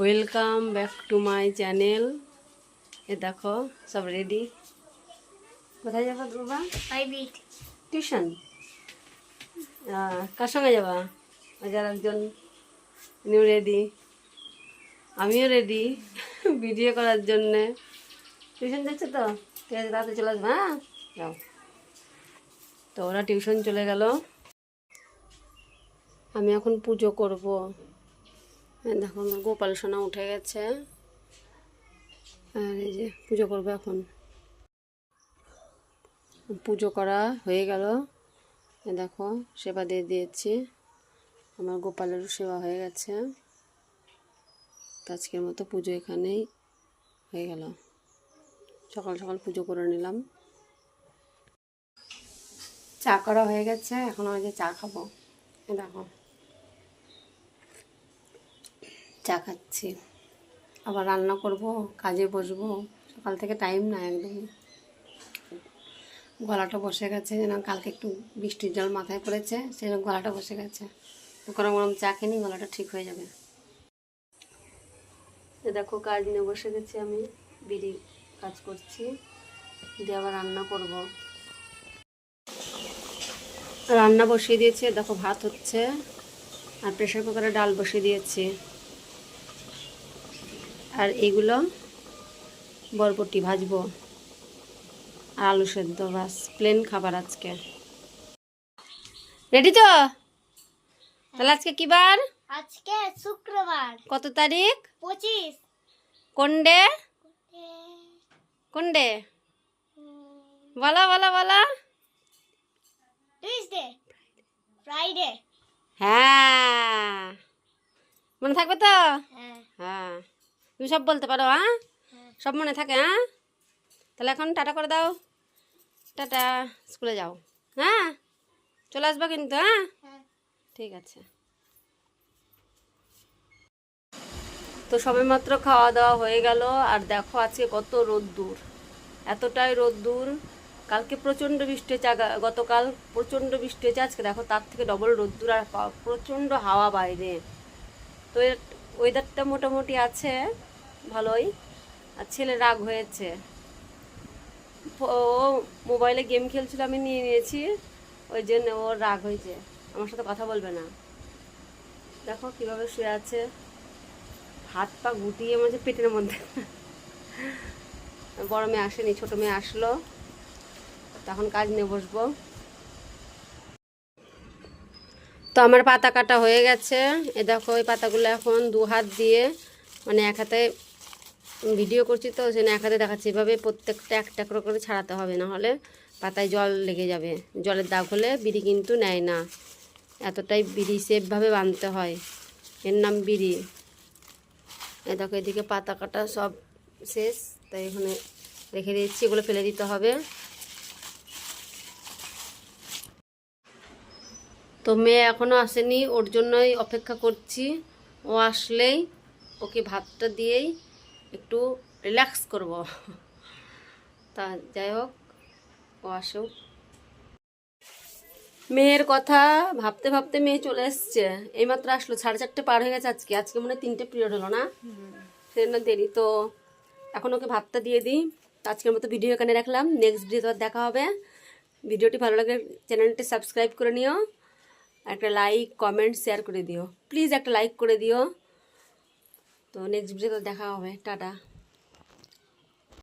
Welcome back to my channel এ দেখো সব ready কোথায় যাবা বাবা প্রাইভেট টিউশন কার সঙ্গে যাবা? যার একজন নিউ রেডি আমিও রেডি ভিডিও করার জন্যে। টিউশন যাচ্ছে তো? ঠিক আছে রাতে চলে আসবে হ্যাঁ? যাও। তো ওরা টিউশন চলে গেল। আমি এখন পুজো করব। দেখো আমার গোপাল সোনা উঠে গেছে। আর এই যে পুজো করব এখন। পুজো করা হয়ে গেল। দেখো, সেবা দিয়ে দিয়েছি। আমার গোপালেরও সেবা হয়ে গেছে। আজকের মতো পুজো এখানেই হয়ে গেল। সকাল সকাল পুজো করে নিলাম। চা করা হয়ে গেছে, এখন আমি যে চা খাব। দেখো। চা খাচ্ছি আবার রান্না করব, কাজে বসবো। সকাল থেকে টাইম না একদম। গলাটা বসে গেছে, যেন কালকে একটু বৃষ্টির জল মাথায় পড়েছে, সেরকম গলাটা বসে গেছে। গরম গরম চা খেনি গলাটা ঠিক হয়ে যাবে। দেখো, কাজ নিয়ে বসে গেছি আমি, বিড়ি কাজ করছি। দিয়ে আবার রান্না করব। রান্না বসিয়ে দিয়েছি, দেখো ভাত হচ্ছে। আর প্রেশার কুকারে ডাল বসিয়ে দিয়েছি। আর এগুলো বরবটি ভাজবো আর আলু সেদ্ধ বাস প্লেন খাবার আজকে। রেডি তো? তাহলে আজকে কি বার? আজকে শুক্রবার। কত তারিখ? পঁচিশ। কোন ডে? কোন ডে? বলা বলো বলো। ফ্রাইডে হ্যাঁ। মনে থাকবে তো? হ্যাঁ। হ্যাঁ। তুমি সব বলতে পারো হ্যাঁ। সব মনে থাকে হ্যাঁ তাহলে এখন টাটা করে দাও। টাটা স্কুলে যাও। হ্যাঁ? চলে আসবা কিন্তু হ্যাঁ। ঠিক আছে। তো সবে মাত্র খাওয়া দাওয়া হয়ে গেল আর দেখো আজকে কত রোদ্দুর। এতটাই রোদ্দুর। কালকে প্রচণ্ড বৃষ্টি হয়েছে গতকাল প্রচণ্ড বৃষ্টি হয়েছে আজকে দেখো তার থেকে ডবল রোদ্দুর আর প্রচণ্ড হাওয়া বাইরে। তো ওয়েদারটা মোটামুটি আছে। ভালোই। আর ছেলে রাগ হয়েছে। ও মোবাইলে গেম খেলছিল, আমি নিয়ে নিয়েছি। ওই জন্য ওর রাগ হয়েছে। আমার সাথে কথা বলবে না। দেখো কীভাবে শুয়ে আছে। হাত পা গুটিয়ে মাঝে পেটের মধ্যে। বড় মেয়ে আসেনি, ছোট মেয়ে আসলো। তখন কাজ নিয়ে বসবো। তো আমার পাতা কাটা হয়ে গেছে। এ দেখো ওই পাতাগুলো এখন দু হাত দিয়ে মানে এক হাতে ভিডিও করছি তো সেজন্য এক হাতে দেখাচ্ছি। এভাবে প্রত্যেকটা একটা করে করে ছাড়াতে হবে না হলে পাতায় জল লেগে যাবে। জলের দাগ হলে বিড়ি কিন্তু নেয় না। এতটাই বিড়ি সেফভাবে বাঁধতে হয়। এর নাম বিড়ি। দেখো, এদিকে পাতা কাটা সব শেষ। তাই এখানে রেখে দিচ্ছি, এগুলো ফেলে দিতে হবে। তো মেয়ে এখনও আসেনি, ওর জন্যই অপেক্ষা করছি। ও আসলেই ওকে ভাতটা দিয়েই একটু রিল্যাক্স করব। তা যাই হোক, ও আসুক। মেয়ের কথা ভাবতে ভাবতে মেয়ে চলে এসছে। এইমাত্র আসলো, সাড়ে চারটে পার হয়ে গেছে আজকে। আজকে মনে তিনটে পিরিয়ড হলো না? সেজন্য দেরি। তো এখন ওকে ভাতটা দিয়ে দিই। আজকের মতো ভিডিও এখানে রাখলাম। নেক্সট ভিডিও তো দেখা হবে। ভিডিওটি ভালো লাগলে চ্যানেলটি সাবস্ক্রাইব করে নিও। একটা লাইক কমেন্ট শেয়ার করে দিও। প্লিজ একটা লাইক করে দিও। তো নেক্সট ভিডিওতে দেখা হবে টাটা।